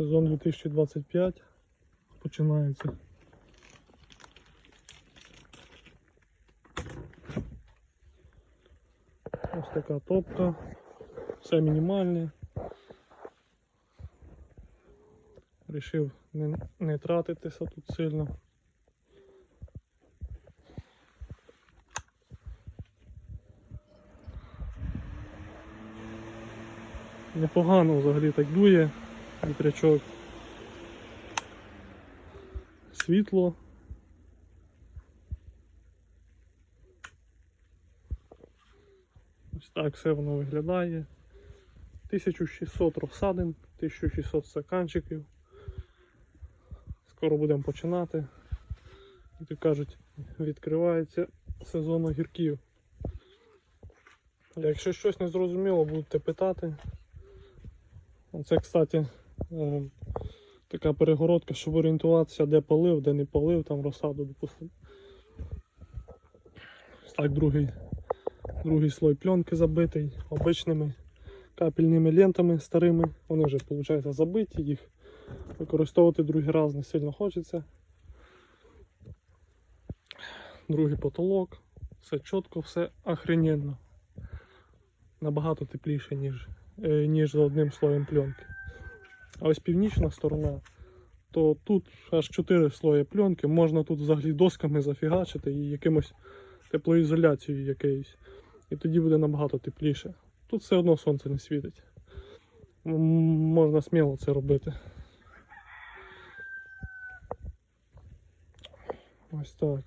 Сезон 2025 починається. Ось така топка. Все мінімальне. Рішив не, не тратитися тут сильно. Непогано взагалі так дує вітрячок. Світло. Ось так все воно виглядає. 1600 розсадин, 1600 стаканчиків. Скоро будемо починати. Як кажуть, відкривається сезон огірків. Якщо щось не зрозуміло, будете питати. Це, кстати, е, така перегородка, щоб орієнтуватися, де полив, де не полив, там розсаду, допустимо. Так, другий, другий слой пленки забитий обичними капельними лентами старими. Вони вже, виходить, забиті, їх використовувати другий раз не сильно хочеться. Другий потолок, все чітко, все охрененно. Набагато тепліше, ніж, е, ніж за одним слоєм пленки. А ось північна сторона, то тут аж 4 слої пленки, можна тут взагалі досками зафігачити і якимось теплоізоляцією якоюсь. І тоді буде набагато тепліше. Тут все одно сонце не світить. Можна сміло це робити. Ось так.